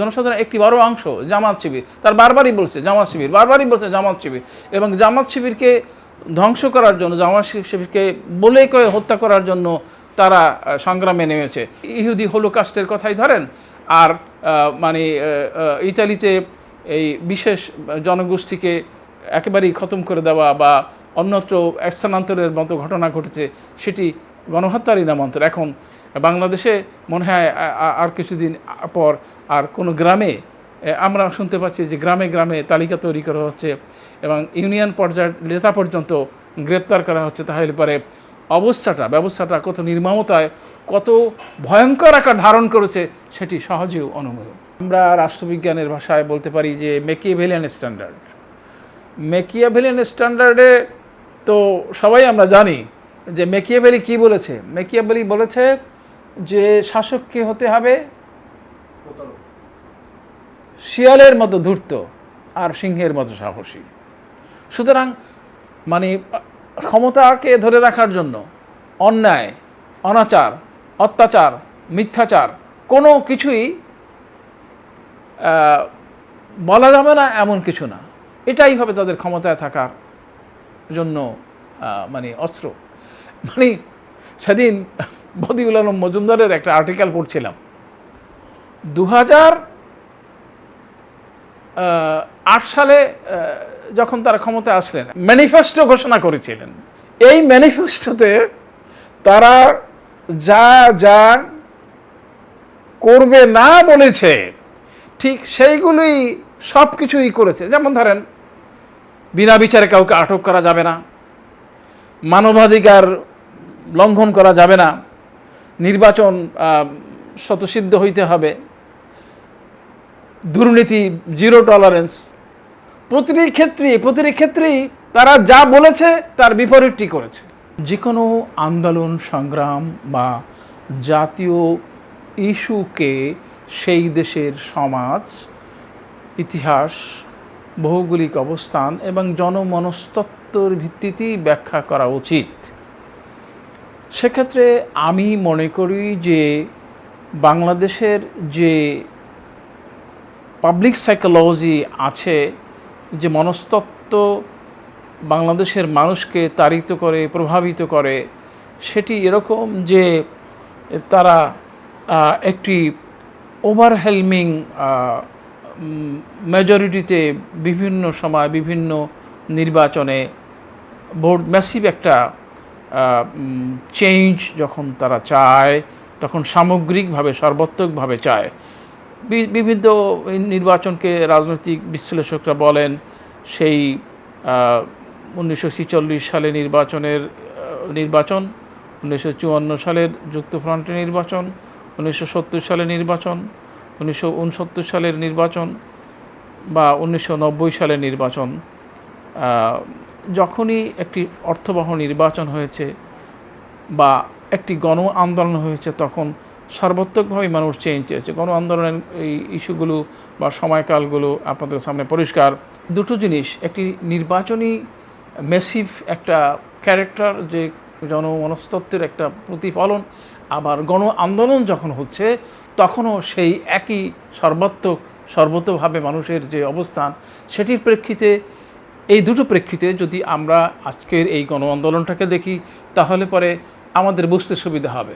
জনসাধারণ একটি বড় অংশ জামাত শিবির। তার বারবারই বলছে জামাত শিবির, বারবারই বলছে জামাত শিবির। এবং জামাত শিবিরকে ধ্বংস করার জন্য, জামাত শিবিরকে বলে কয়ে হত্যা করার জন্য তারা সংগ্রামে নেমেছে। ইহুদি হলোকাস্টের কথাই ধরেন, আর মানে ইতালিতে এই বিশেষ জনগোষ্ঠীকে একেবারেই খতম করে দেওয়া বা অন্যত্র স্থানান্তরের মতো ঘটনা ঘটেছে, সেটি গণহত্যারই নামান্তর এখন বাংলাদেশে মনে হয় আর কিছুদিন পর আর কোনো গ্রামে আমরা শুনতে পাচ্ছি যে গ্রামে গ্রামে তালিকা তৈরি করা হচ্ছে এবং ইউনিয়ন পর্যায়ের নেতা পর্যন্ত গ্রেপ্তার করা হচ্ছে। তাহলে পরে অবস্থাটা, ব্যবস্থাটা কত নির্মমতায়, কত ভয়ঙ্কর আকার ধারণ করেছে সেটি সহজেও অনুমেয় আমরা রাষ্ট্রবিজ্ঞানের ভাষায় বলতে পারি যে মেকিয়েভেলিয়ান স্ট্যান্ডার্ড। মেকিয়াভেলিয়ান স্ট্যান্ডার্ডে তো সবাই আমরা জানি যে মেকিয়াভেলি কি বলেছে? মেকিয়াভেলি বলেছে যে শাসককে হতে হবে শিয়ালের মতো ধূর্ত আর সিংহের মতো সাহসী। সুতরাং মানে ক্ষমতাকে ধরে রাখার জন্য অন্যায়, অনাচার, অত্যাচার, মিথ্যাচার কোনো কিছুই বলা যাবে না এমন কিছু না। এটাই হবে তাদের ক্ষমতায় থাকার জন্য মানে অস্ত্র। মানে সেদিন বদিউল আলম মজুমদারের একটা আর্টিকেল পড়ছিলাম। দু হাজার আট সালে যখন তারা ক্ষমতা আসলেন, ম্যানিফেস্টো ঘোষণা করেছিলেন। এই ম্যানিফেস্টোতে তারা যা যা করবে না বলেছে, ঠিক সেইগুলোই সব কিছুই করেছে। যেমন ধরেন, বিনা বিচারে কাউকে আটক করা যাবে না, মানবাধিকার লঙ্ঘন করা যাবে না, নির্বাচন স্বতঃসিদ্ধ হইতে হবে দুর্নীতি জিরো টলারেন্স প্রতিটি ক্ষেত্রে প্রতিটি ক্ষেত্রেই তারা যা বলেছে, তার বিপরীতটি করেছে। যে কোনো আন্দোলন, সংগ্রাম বা জাতীয় ইস্যুকে সেই দেশের সমাজ, ইতিহাস, ভৌগোলিক অবস্থান এবং জনমনস্তত্ত্বর ভিত্তিতেই ব্যাখ্যা করা উচিত। সেক্ষেত্রে আমি মনে করি যে বাংলাদেশের যে পাবলিক সাইকোলজি আছে যে মনস্তত্ত্ব বাংলাদেশের মানুষকে তাড়িত করে, প্রভাবিত করে। সেটি এরকম যে তারা একটি ওভারহেলমিং মেজরিটিতে বিভিন্ন সময় বিভিন্ন নির্বাচনে ভোট ম্যাসিভ একটা চেঞ্জ যখন তারা চায়, তখন সামগ্রিকভাবে সর্বাত্মকভাবে চায়। বিভিন্ন নির্বাচনকে রাজনৈতিক বিশ্লেষকরা বলেন সেই উনিশশো সালে নির্বাচনের নির্বাচন, উনিশশো চুয়ান্ন সালের যুক্তফ্রন্টের নির্বাচন, উনিশশো সত্তর সালের নির্বাচন, উনিশশো উনসত্তর সালের নির্বাচন বা উনিশশো নব্বই সালের নির্বাচন। যখনই একটি অর্থবহ নির্বাচন হয়েছে বা একটি গণ আন্দোলন হয়েছে তখন সর্বাত্মকভাবে মানুষ চেঞ্জ চেয়েছে। গণ আন্দোলনের এই ইস্যুগুলো বা সময়কালগুলো আপনাদের সামনে পরিষ্কার। দুটো জিনিস, একটি নির্বাচনী মেসিভ একটা ক্যারেক্টার যে জনমনস্তত্বের একটা প্রতিফলন, আবার গণ আন্দোলন যখন হচ্ছে, তখনও সেই একই সর্বাত্মক সর্বতভাবে মানুষের যে অবস্থান, সেটির প্রেক্ষিতে, এই দুটো প্রেক্ষিতে যদি আমরা আজকের এই গণ আন্দোলনটাকে দেখি, তাহলে পরে আমাদের বুঝতে সুবিধা হবে।